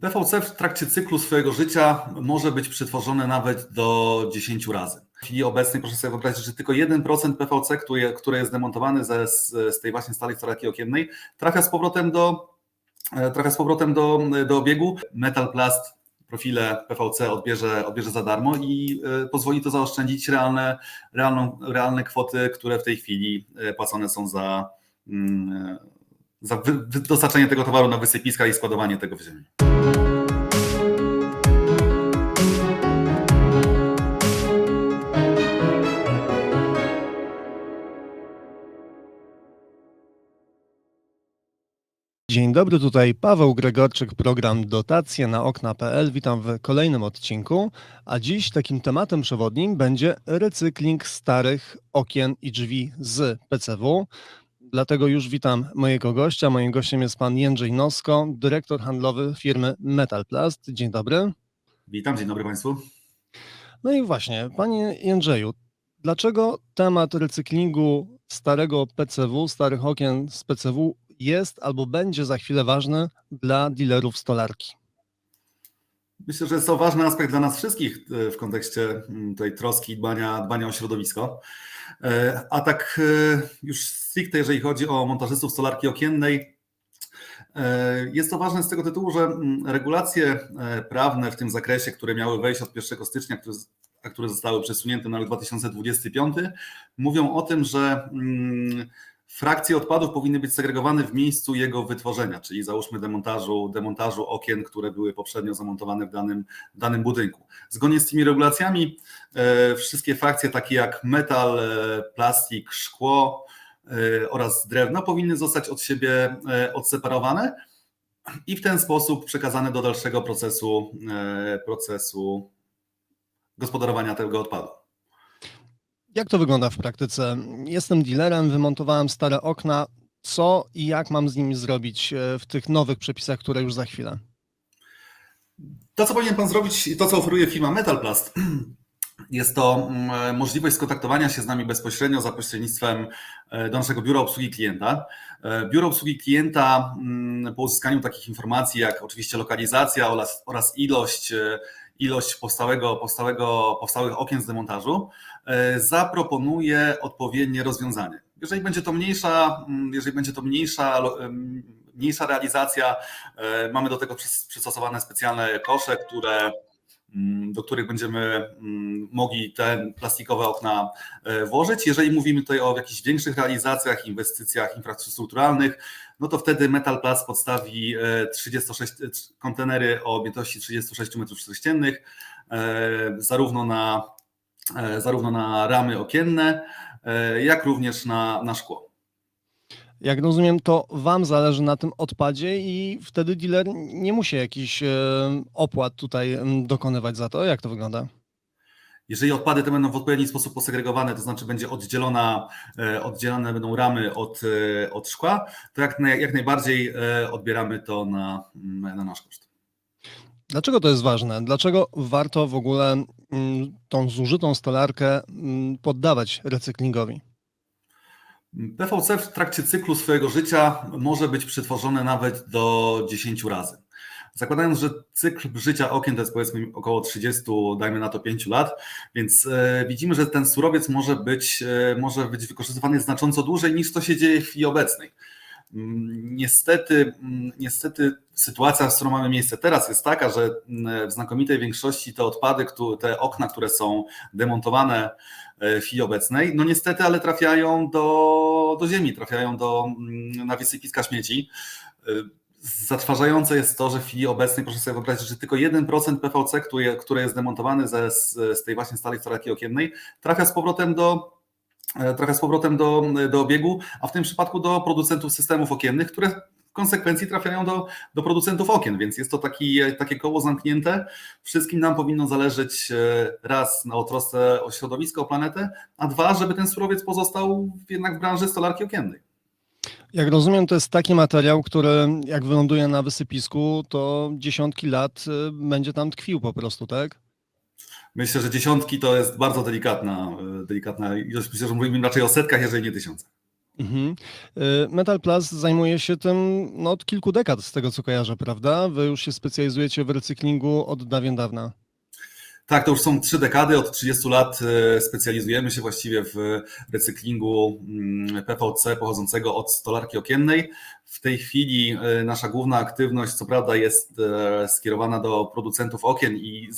PVC w trakcie cyklu swojego życia może być przetworzone nawet do 10 razy. W chwili obecnej proszę sobie wyobrazić, że tylko 1% PVC, które jest demontowany ze, z, tej właśnie stali stolarki okiennej, trafia z powrotem do, e, trafia z powrotem do, do obiegu. Metal Plast profile PVC odbierze, odbierze za darmo i e, pozwoli to zaoszczędzić realne, realną, realne kwoty, które w tej chwili e, płacone są za, mm, za dostarczenie tego towaru na wysypiska i składowanie tego w ziemi. Dzień dobry, tutaj Paweł Gregorczyk, program Dotacje na okna.pl. Witam w kolejnym odcinku, a dziś takim tematem przewodnim będzie recykling starych okien i drzwi z PCW. Dlatego już witam mojego gościa. Moim gościem jest pan Jędrzej Nosko, dyrektor handlowy firmy Metalplast. Dzień dobry. Witam, dzień dobry Państwu. No i właśnie, panie Jędrzeju, dlaczego temat recyklingu starego PCW, starych okien z PCW jest albo będzie za chwilę ważny dla dealerów stolarki? Myślę, że jest to ważny aspekt dla nas wszystkich w kontekście tej troski dbania, dbania o środowisko. A tak już stricte, jeżeli chodzi o montażystów stolarki okiennej, jest to ważne z tego tytułu, że regulacje prawne w tym zakresie, które miały wejść od 1 stycznia, a które zostały przesunięte na rok 2025, mówią o tym, że Frakcje odpadów powinny być segregowane w miejscu jego wytworzenia, czyli załóżmy demontażu, demontażu okien, które były poprzednio zamontowane w danym, danym budynku. Zgodnie z tymi regulacjami e, wszystkie frakcje takie jak metal, e, plastik, szkło e, oraz drewno powinny zostać od siebie odseparowane i w ten sposób przekazane do dalszego procesu, procesu gospodarowania tego odpadu. Jak to wygląda w praktyce? Jestem dealerem, wymontowałem stare okna. Co i jak mam z nimi zrobić w tych nowych przepisach, które już za chwilę? To, co powinien Pan zrobić i to, co oferuje firma Metalplast, jest to możliwość skontaktowania się z nami bezpośrednio za pośrednictwem do naszego biura obsługi klienta. Biuro obsługi klienta po uzyskaniu takich informacji, jak oczywiście lokalizacja oraz, oraz ilość ilość powstałego, powstałego, powstałych okien z demontażu, zaproponuje odpowiednie rozwiązanie. Jeżeli będzie to mniejsza, jeżeli będzie to mniejsza, mniejsza realizacja, mamy do tego przystosowane specjalne kosze, które, do których będziemy mogli te plastikowe okna włożyć. Jeżeli mówimy tutaj o jakichś większych realizacjach, inwestycjach infrastrukturalnych, no to wtedy Metal Plus podstawi 36 kontenery o objętości 36 m3, zarówno na, zarówno na ramy okienne, jak również na, na szkło. Jak rozumiem, to Wam zależy na tym odpadzie i wtedy dealer nie musi jakichś opłat tutaj dokonywać za to. Jak to wygląda? Jeżeli odpady te będą w odpowiedni sposób posegregowane, to znaczy będzie oddzielona, oddzielone będą ramy od, od szkła, to jak, jak najbardziej odbieramy to na, na nasz koszt. Dlaczego to jest ważne? Dlaczego warto w ogóle tą zużytą stolarkę poddawać recyklingowi? PVC w trakcie cyklu swojego życia może być przetworzone nawet do 10 razy. Zakładając, że cykl życia okien to jest powiedzmy około 30, dajmy na to 5 lat, więc widzimy, że ten surowiec może być, może być wykorzystywany znacząco dłużej niż to się dzieje w chwili obecnej. Niestety, niestety sytuacja, z którą mamy miejsce teraz jest taka, że w znakomitej większości te odpady, te okna, które są demontowane w chwili obecnej, no niestety, ale trafiają do, do ziemi, trafiają do, na wysypiska śmieci. Zatrważające jest to, że w chwili obecnej, proszę sobie wyobrazić, że tylko 1% PVC, które, które jest demontowane ze, z, tej właśnie stali stolarki okiennej, trafia z powrotem do trafia z powrotem do, do obiegu, a w tym przypadku do producentów systemów okiennych, które w konsekwencji trafiają do, do producentów okien, więc jest to taki, takie koło zamknięte. Wszystkim nam powinno zależeć raz na trosce o środowisko, o planetę, a dwa, żeby ten surowiec pozostał jednak w branży stolarki okiennej. Jak rozumiem, to jest taki materiał, który jak wyląduje na wysypisku, to dziesiątki lat będzie tam tkwił po prostu, tak? Myślę, że dziesiątki to jest bardzo delikatna, delikatna ilość. Myślę, że mówimy raczej o setkach, jeżeli nie tysiącach. Mhm. Y, Metal Plus zajmuje się tym no, od kilku dekad, z tego co kojarzę, prawda? Wy już się specjalizujecie w recyklingu od dawien dawna. Tak, to już są trzy dekady. Od 30 lat e, specjalizujemy się właściwie w recyklingu mm, PVC pochodzącego od stolarki okiennej. W tej chwili e, nasza główna aktywność, co prawda, jest e, skierowana do producentów okien i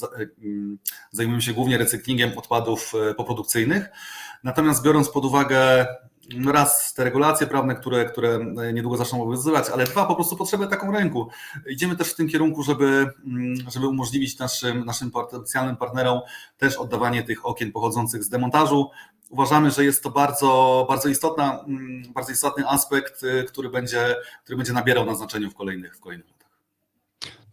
mm, zajmujemy się głównie recyklingiem odpadów poprodukcyjnych. Natomiast biorąc pod uwagę raz te regulacje prawne, które, które niedługo zaczną obowiązywać, ale dwa po prostu potrzebę taką rynku. Idziemy też w tym kierunku, żeby, mm, żeby umożliwić naszym, naszym potencjalnym partnerom też oddawanie tych okien pochodzących z demontażu. Uważamy, że jest to bardzo, bardzo, istotna, mm, bardzo istotny aspekt, y, który będzie, który będzie nabierał na znaczeniu w kolejnych, w kolejnych latach.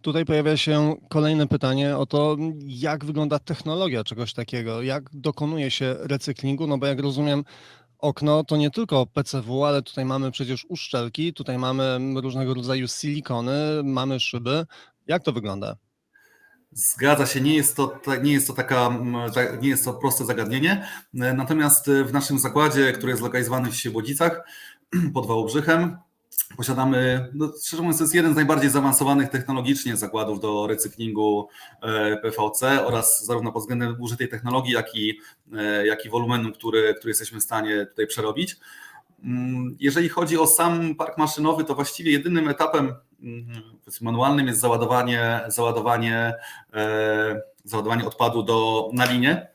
Tutaj pojawia się kolejne pytanie o to, jak wygląda technologia czegoś takiego, jak dokonuje się recyklingu, no bo jak rozumiem, okno to nie tylko PCW, ale tutaj mamy przecież uszczelki, tutaj mamy różnego rodzaju silikony, mamy szyby. Jak to wygląda? Zgadza się, nie jest to, nie jest to taka, mm, nie jest to proste zagadnienie. Natomiast w naszym zakładzie, który jest zlokalizowany w Świebodzicach pod Wałbrzychem, posiadamy, no, szczerze mówiąc, to jest jeden z najbardziej zaawansowanych technologicznie zakładów do recyklingu e, PVC oraz zarówno pod względem użytej technologii, jak i, e, jak i wolumenu, który, który jesteśmy w stanie tutaj przerobić. Mm, Jeżeli chodzi o sam park maszynowy, to właściwie jedynym etapem mm, manualnym jest załadowanie, załadowanie, e, załadowanie odpadu do, na linię.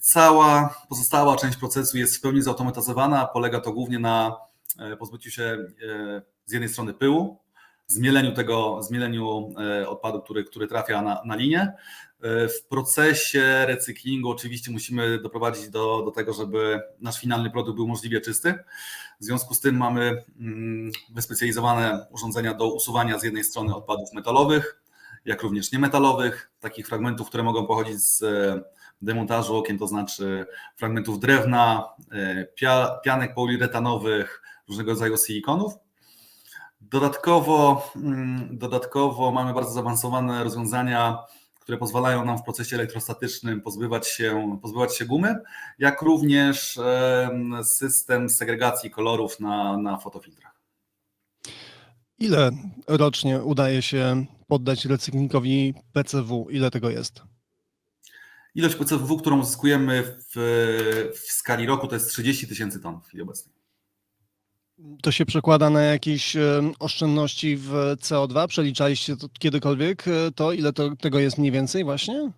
Cała pozostała część procesu jest w pełni zautomatyzowana. Polega to głównie na pozbyciu się e, z jednej strony pyłu, zmieleniu tego, zmieleniu e, odpadu, który, który trafia na, na linię. E, W procesie recyklingu oczywiście musimy doprowadzić do, do tego, żeby nasz finalny produkt był możliwie czysty. W związku z tym mamy mm, wyspecjalizowane urządzenia do usuwania z jednej strony odpadów metalowych, jak również niemetalowych, takich fragmentów, które mogą pochodzić z e, demontażu okien, to znaczy fragmentów drewna, e, pia, pianek poliuretanowych, różnego rodzaju silikonów. Dodatkowo, mm, dodatkowo mamy bardzo zaawansowane rozwiązania, które pozwalają nam w procesie elektrostatycznym pozbywać się, pozbywać się gumy, jak również em, system segregacji kolorów na, na fotofiltrach. Ile rocznie udaje się poddać recyklingowi PCW? Ile tego jest? Ilość PCW, którą uzyskujemy w, w skali roku, to jest 30 tysięcy ton w chwili obecnej. To się przekłada na jakieś em, oszczędności w CO2? Przeliczaliście to kiedykolwiek e, to, ile to, tego jest mniej więcej właśnie?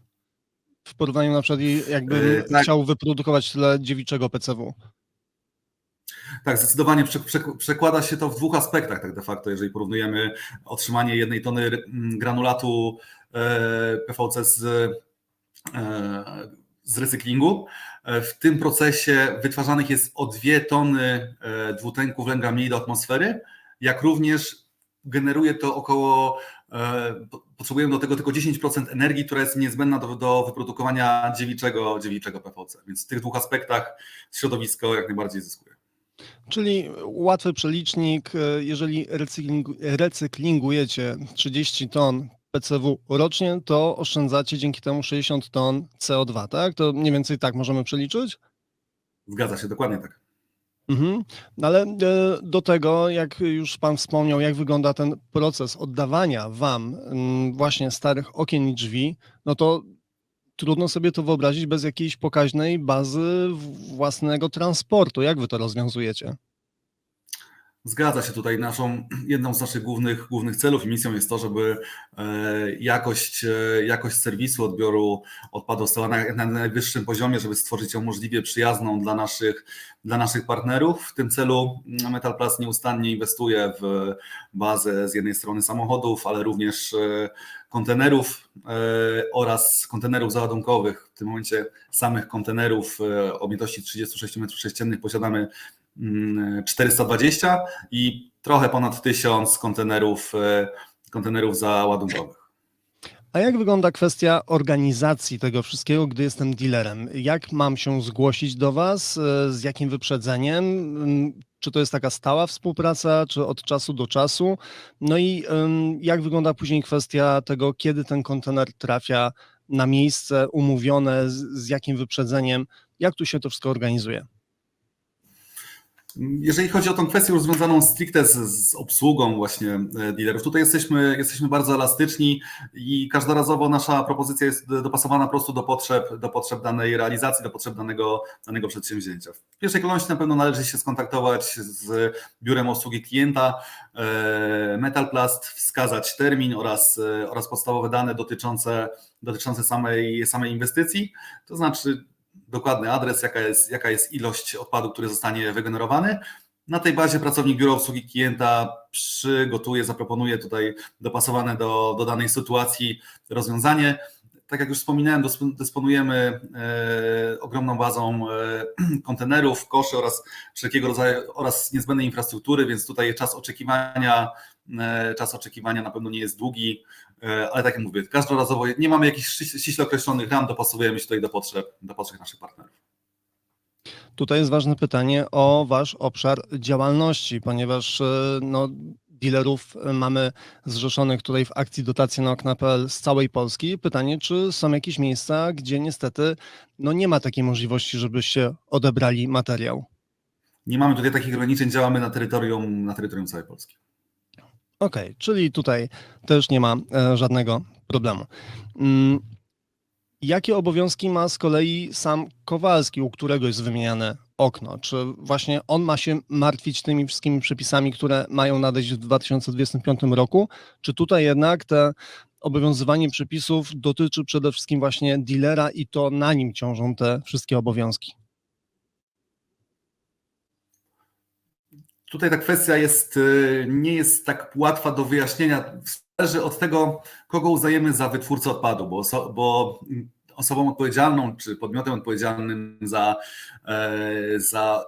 W porównaniu na przykład jakbym Yy, tak. chciał wyprodukować tyle dziewiczego PCW. Tak, zdecydowanie prze, prze, przekłada się to w dwóch aspektach, tak de facto, jeżeli porównujemy otrzymanie jednej tony granulatu e, PVC z, e, z recyklingu. E, W tym procesie wytwarzanych jest o dwie tony e, dwutlenku węgla mniej do atmosfery, jak również generuje to około, e, po- potrzebujemy do tego tylko 10% energii, która jest niezbędna do, do wyprodukowania dziewiczego, dziewiczego PVC. Więc w tych dwóch aspektach środowisko jak najbardziej zyskuje. Czyli łatwy przelicznik, e, jeżeli recyklingu, recyklingujecie 30 ton PCW rocznie, to oszczędzacie dzięki temu 60 ton CO2, tak? To mniej więcej tak możemy przeliczyć? Zgadza się, dokładnie tak. Mhm. No ale e, do tego, jak już Pan wspomniał, jak wygląda ten proces oddawania Wam mm, właśnie starych okien i drzwi, no to trudno sobie to wyobrazić bez jakiejś pokaźnej bazy własnego transportu. Jak Wy to rozwiązujecie? Zgadza się tutaj. Naszą, jedną z naszych głównych, głównych celów i misją jest to, żeby e, jakość, e, jakość serwisu odbioru odpadów stała na, na najwyższym poziomie, żeby stworzyć ją możliwie przyjazną dla naszych, dla naszych partnerów. W tym celu Metal Plus nieustannie inwestuje w bazę z jednej strony samochodów, ale również e, kontenerów oraz kontenerów załadunkowych. W tym momencie samych kontenerów o objętości 36 m3 posiadamy mm, 420 i trochę ponad 1000 kontenerów, e, kontenerów załadunkowych. A jak wygląda kwestia organizacji tego wszystkiego, gdy jestem dealerem? Jak mam się zgłosić do Was? e, Z jakim wyprzedzeniem? Mm, Czy to jest taka stała współpraca, czy od czasu do czasu? No i jak wygląda później kwestia tego, kiedy ten kontener trafia na miejsce umówione, z jakim wyprzedzeniem? Jak tu się to wszystko organizuje? Jeżeli chodzi o tą kwestię związaną stricte z, z obsługą właśnie e, dealerów, tutaj jesteśmy, jesteśmy bardzo elastyczni i każdorazowo nasza propozycja jest dopasowana po prostu do potrzeb, do potrzeb danej realizacji, do potrzeb danego, danego przedsięwzięcia. W pierwszej kolejności na pewno należy się skontaktować z biurem obsługi klienta, e, Metalplast, wskazać termin oraz, e, oraz podstawowe dane dotyczące, dotyczące samej, samej inwestycji, to znaczy dokładny adres, jaka jest, jaka jest ilość odpadu, który zostanie wygenerowany. Na tej bazie pracownik biura obsługi klienta przygotuje, zaproponuje tutaj dopasowane do, do danej sytuacji rozwiązanie. Tak jak już wspominałem, dysponujemy e, ogromną bazą e, kontenerów, koszy oraz wszelkiego rodzaju oraz niezbędnej infrastruktury, więc tutaj czas oczekiwania, e, czas oczekiwania na pewno nie jest długi. E, ale tak jak mówię, każdorazowo nie mamy jakichś ściśle określonych ram, dopasowujemy się tutaj do potrzeb, do potrzeb naszych partnerów. Tutaj jest ważne pytanie o Wasz obszar działalności, ponieważ e, no, dealerów mamy zrzeszonych tutaj w akcji dotacji na okna.pl z całej Polski. Pytanie, czy są jakieś miejsca, gdzie niestety no, nie ma takiej możliwości, żebyście odebrali materiał? Nie mamy tutaj takich ograniczeń, działamy na terytorium, na terytorium całej Polski. Okay, czyli tutaj też nie ma e, żadnego problemu. Mm, jakie obowiązki ma z kolei sam Kowalski, u którego jest wymieniane okno? Czy właśnie on ma się martwić tymi wszystkimi przepisami, które mają nadejść w 2025 roku? Czy tutaj jednak te obowiązywanie przepisów dotyczy przede wszystkim właśnie dealera i to na nim ciążą te wszystkie obowiązki? Tutaj ta kwestia jest, y, nie jest tak łatwa do wyjaśnienia. Zależy od tego, kogo uznajemy za wytwórcę odpadu, bo, oso, bo osobą odpowiedzialną czy podmiotem odpowiedzialnym za, e, za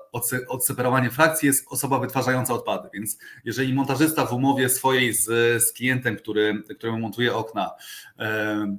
odseparowanie frakcji jest osoba wytwarzająca odpady. Więc jeżeli montażysta w umowie swojej z, z klientem, który, któremu montuje okna, e,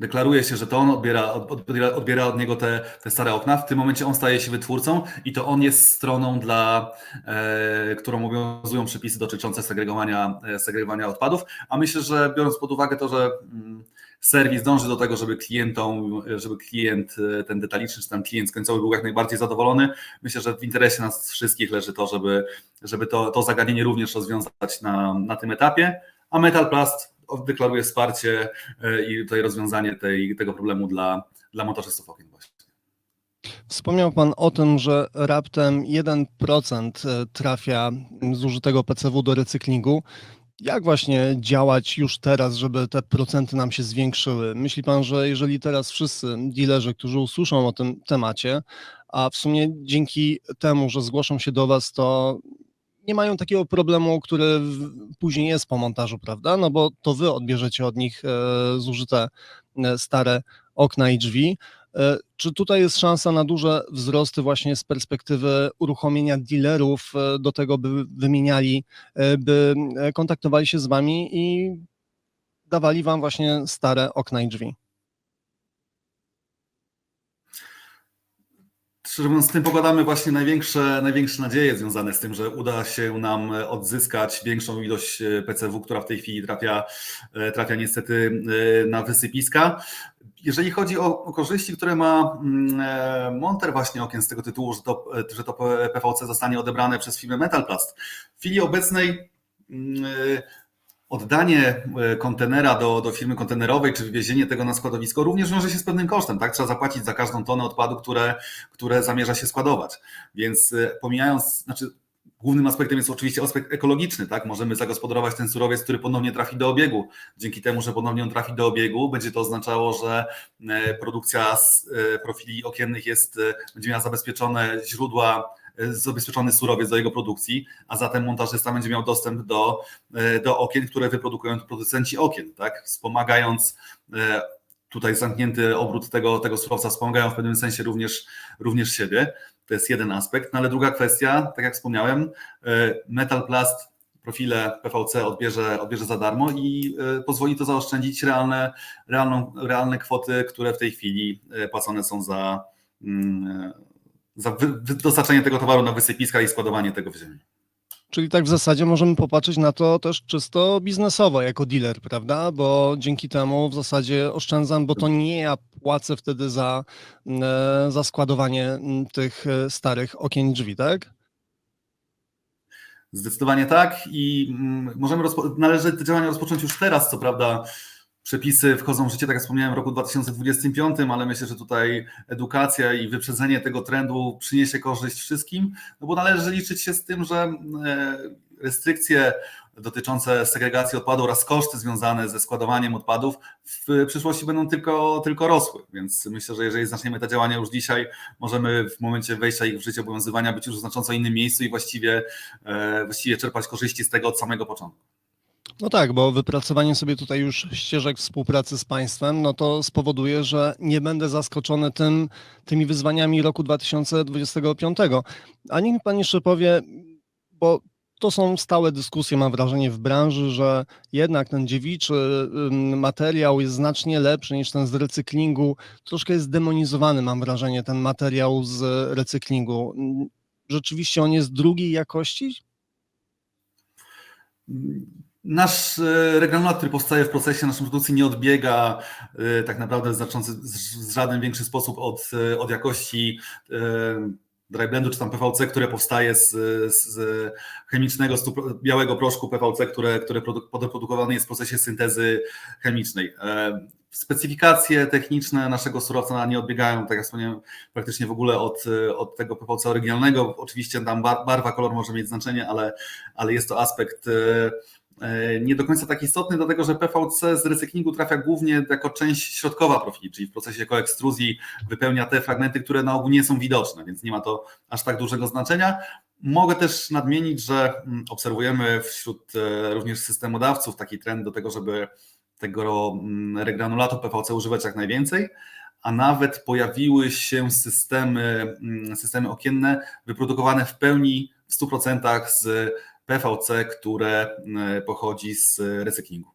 deklaruje się, że to on odbiera, odbiera, odbiera od niego te, te stare okna, w tym momencie on staje się wytwórcą i to on jest stroną, dla e, którą obowiązują przepisy dotyczące segregowania, e, segregowania odpadów, a myślę, że biorąc pod uwagę to, że mm, serwis dąży do tego, żeby klientom, żeby klient e, ten detaliczny, czy tam klient końcowy był jak najbardziej zadowolony. Myślę, że w interesie nas wszystkich leży to, żeby, żeby to, to zagadnienie również rozwiązać na, na tym etapie, a Metal Plast deklaruje wsparcie e, i tutaj rozwiązanie tej, tego problemu dla, dla montażystów okien właśnie. Wspomniał Pan o tym, że raptem 1% e, trafia zużytego PCW do recyklingu. Jak właśnie działać już teraz, żeby te procenty nam się zwiększyły? Myśli Pan, że jeżeli teraz wszyscy dealerzy, którzy usłyszą o tym temacie, a w sumie dzięki temu, że zgłoszą się do Was, to nie mają takiego problemu, który później jest po montażu, prawda? No bo to wy odbierzecie od nich e, zużyte e, stare okna i drzwi. E, czy tutaj jest szansa na duże wzrosty właśnie z perspektywy uruchomienia dealerów do tego, by wymieniali, by kontaktowali się z wami i dawali wam właśnie stare okna i drzwi? Szczerze mówiąc, z tym pokładamy właśnie największe, największe nadzieje związane z tym, że uda się nam odzyskać większą ilość e, PCW, która w tej chwili trafia, e, trafia niestety e, na wysypiska. Jeżeli chodzi o, o korzyści, które ma mm, monter właśnie okien z tego tytułu, że to, że to PVC zostanie odebrane przez firmę Metalplast, w chwili obecnej mm, oddanie e, kontenera do, do firmy kontenerowej, czy wywiezienie tego na składowisko również wiąże się z pewnym kosztem, tak? Trzeba zapłacić za każdą tonę odpadu, które, które zamierza się składować. Więc e, pomijając, znaczy Głównym aspektem jest oczywiście aspekt ekologiczny, tak? Możemy zagospodarować ten surowiec, który ponownie trafi do obiegu. Dzięki temu, że ponownie on trafi do obiegu, będzie to oznaczało, że e, produkcja z profili okiennych jest, będzie miała zabezpieczone źródła zabezpieczony surowiec do jego produkcji, a zatem montażysta będzie miał dostęp do, e, do okien, które wyprodukują producenci okien, tak? Wspomagając e, tutaj zamknięty obrót tego, tego surowca, wspomagają w pewnym sensie również, również siebie. To jest jeden aspekt, no ale druga kwestia, tak jak wspomniałem, e, Metal Plast profile PVC odbierze, odbierze za darmo i pozwoli to zaoszczędzić realne, realną, realne kwoty, które w tej chwili płacone są za, mm, za dostarczenie tego towaru na wysypiska i składowanie tego w ziemi. Czyli tak w zasadzie możemy popatrzeć na to też czysto biznesowo jako dealer, prawda? Bo dzięki temu w zasadzie oszczędzam, bo to nie ja płacę wtedy za, e, za składowanie tych e, starych okien i drzwi, tak? Zdecydowanie tak i możemy należy te działania rozpocząć już teraz, co prawda przepisy wchodzą w życie, tak jak wspomniałem, w roku 2025, ale myślę, że tutaj edukacja i wyprzedzenie tego trendu przyniesie korzyść wszystkim, no bo należy liczyć się z tym, że e, restrykcje dotyczące segregacji odpadów oraz koszty związane ze składowaniem odpadów w przyszłości będą tylko, tylko rosły, więc myślę, że jeżeli zaczniemy te działania już dzisiaj, możemy w momencie wejścia ich w życie obowiązywania być już w znacząco innym miejscu i właściwie, e, właściwie czerpać korzyści z tego od samego początku. No tak, bo wypracowanie sobie tutaj już ścieżek współpracy z państwem, no to spowoduje, że nie będę zaskoczony tym, tymi wyzwaniami roku 2025. A niech pan jeszcze powie, bo to są stałe dyskusje, mam wrażenie, w branży, że jednak ten dziewiczy materiał jest znacznie lepszy niż ten z recyklingu. Troszkę jest demonizowany, mam wrażenie, ten materiał z recyklingu. Mm, Rzeczywiście on jest drugiej jakości? Nasz e, regranulat, który powstaje w procesie naszej produkcji, nie odbiega e, tak naprawdę w znaczący, z żaden większy sposób od, e, od jakości dry blendu czy tam PVC, które powstaje z, z chemicznego, białego proszku PVC, które, które produ- produkowane jest w procesie syntezy chemicznej. Specyfikacje techniczne naszego surowca nie odbiegają, tak jak wspomniałem, praktycznie w ogóle od, od tego PVC oryginalnego. Oczywiście tam bar- barwa, kolor może mieć znaczenie, ale, ale jest to aspekt nie do końca tak istotny, dlatego że PVC z recyklingu trafia głównie jako część środkowa profili, czyli w procesie koekstruzji wypełnia te fragmenty, które na ogół nie są widoczne, więc nie ma to aż tak dużego znaczenia. Mogę też nadmienić, że mm, obserwujemy wśród e, również systemodawców taki trend do tego, żeby tego mm, regranulatu PVC używać jak najwięcej, a nawet pojawiły się systemy, mm, systemy okienne wyprodukowane w pełni w 100% z PVC, które e, pochodzi z recyklingu.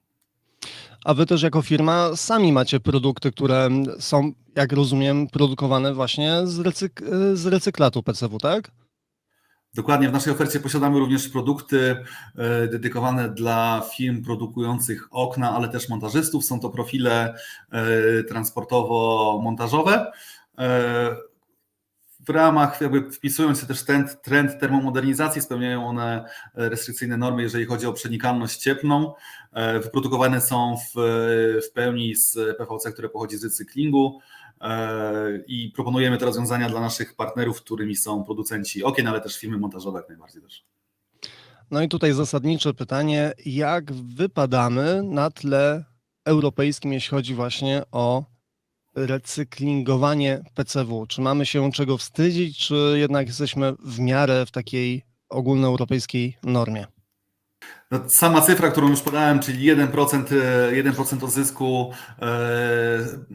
A wy też jako firma sami macie produkty, które są, jak rozumiem, produkowane właśnie z, recyk z recyklatu PCW, tak? Dokładnie, w naszej ofercie posiadamy również produkty e, dedykowane dla firm produkujących okna, ale też montażystów. Są to profile e, transportowo-montażowe. W ramach, jakby wpisując się też ten trend termomodernizacji, spełniają one restrykcyjne normy, jeżeli chodzi o przenikalność cieplną. E, Wyprodukowane są w, w pełni z PVC, które pochodzi z recyklingu e, i proponujemy te rozwiązania dla naszych partnerów, którymi są producenci okien, ale też firmy montażowe jak najbardziej też. No i tutaj zasadnicze pytanie, jak wypadamy na tle europejskim, jeśli chodzi właśnie o recyklingowanie PCW? Czy mamy się czego wstydzić, czy jednak jesteśmy w miarę w takiej ogólnoeuropejskiej normie? No, sama cyfra, którą już podałem, czyli 1%, e, 1% odzysku,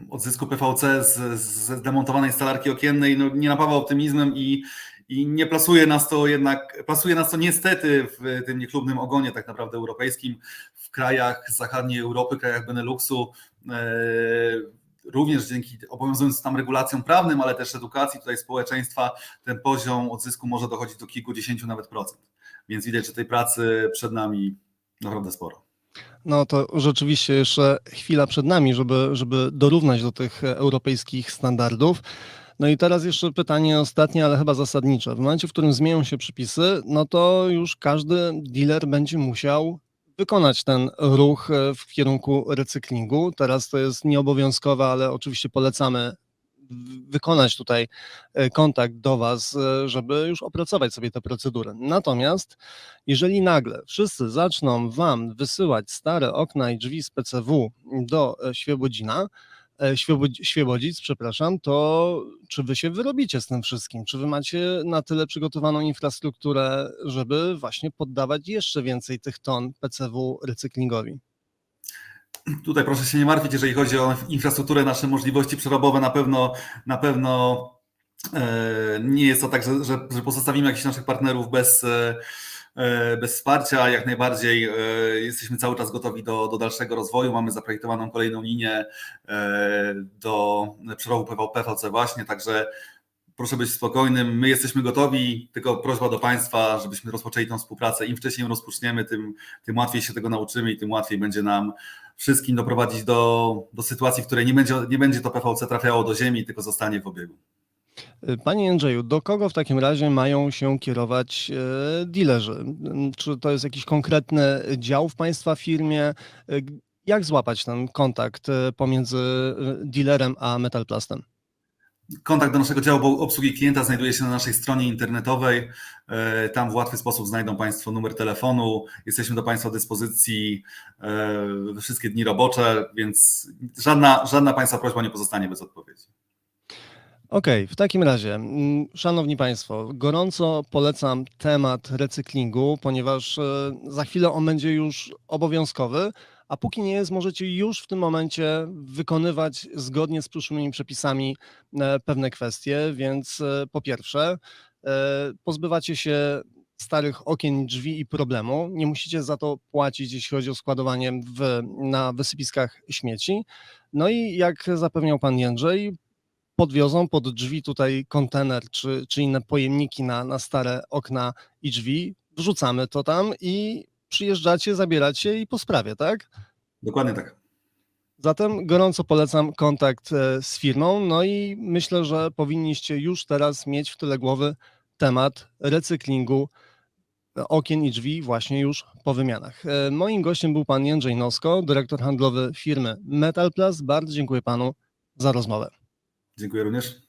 odzysku PVC z, z demontowanej stalarki okiennej, no, nie napawa optymizmem i, i nie plasuje nas to jednak, plasuje nas to niestety w tym niechlubnym ogonie tak naprawdę europejskim, w krajach zachodniej Europy, krajach Beneluxu, e, również dzięki obowiązującym tam regulacjom prawnym, ale też edukacji tutaj społeczeństwa, ten poziom odzysku może dochodzić do kilkudziesięciu nawet procent. Więc widać, że tej pracy przed nami naprawdę sporo. No to rzeczywiście jeszcze chwila przed nami, żeby, żeby dorównać do tych europejskich standardów. No i teraz jeszcze pytanie ostatnie, ale chyba zasadnicze. W momencie, w którym zmienią się przepisy, no to już każdy dealer będzie musiał wykonać ten ruch e, w kierunku recyklingu. Teraz to jest nieobowiązkowe, ale oczywiście polecamy wykonać tutaj e, kontakt do Was, e, żeby już opracować sobie te procedury. Natomiast jeżeli nagle wszyscy zaczną Wam wysyłać stare okna i drzwi z PCW do Świebodzina, Świebodzi- Świebodzic, przepraszam, to czy Wy się wyrobicie z tym wszystkim? Czy Wy macie na tyle przygotowaną infrastrukturę, żeby właśnie poddawać jeszcze więcej tych ton PCW recyklingowi? Tutaj proszę się nie martwić, jeżeli chodzi o infrastrukturę, nasze możliwości przerobowe na pewno, na pewno e, nie jest to tak, że, że, pozostawimy jakichś naszych partnerów bez, e, e, bez wsparcia. Jak najbardziej e, jesteśmy cały czas gotowi do, do dalszego rozwoju. Mamy zaprojektowaną kolejną linię e, do przerobu PV, PVC właśnie, także proszę być spokojnym, my jesteśmy gotowi, tylko prośba do Państwa, żebyśmy rozpoczęli tę współpracę. Im wcześniej ją rozpoczniemy, tym, tym łatwiej się tego nauczymy i tym łatwiej będzie nam wszystkim doprowadzić do, do sytuacji, w której nie będzie, nie będzie to PVC trafiało do ziemi, tylko zostanie w obiegu. Y, Panie Jędrzeju, do kogo w takim razie mają się kierować e, dealerzy? Mm, Czy to jest jakiś konkretny dział w Państwa firmie? Y, Jak złapać ten kontakt pomiędzy dealerem a Metalplastem? Kontakt do naszego działu obsługi klienta znajduje się na naszej stronie internetowej. Tam w łatwy sposób znajdą Państwo numer telefonu. Jesteśmy do Państwa dyspozycji wszystkie dni robocze, więc żadna, żadna Państwa prośba nie pozostanie bez odpowiedzi. Okej, w takim razie, mm, szanowni państwo, gorąco polecam temat recyklingu, ponieważ e, za chwilę on będzie już obowiązkowy, a póki nie jest, możecie już w tym momencie wykonywać zgodnie z przyszłymi przepisami e, pewne kwestie, więc e, po pierwsze, pozbywacie się starych okien, drzwi i problemu. Nie musicie za to płacić, jeśli chodzi o składowanie w, na wysypiskach śmieci. No i jak zapewniał pan Jędrzej, podwiozą pod drzwi tutaj kontener czy, czy inne pojemniki na, na stare okna i drzwi, wrzucamy to tam i przyjeżdżacie, zabieracie i po sprawie, tak? Dokładnie tak. Zatem gorąco polecam kontakt e, z firmą, no i myślę, że powinniście już teraz mieć w tyle głowy temat recyklingu e, okien i drzwi właśnie już po wymianach. E, Moim gościem był pan Jędrzej Nosko, dyrektor handlowy firmy Metalplast. Bardzo dziękuję panu za rozmowę. Dziękuję również.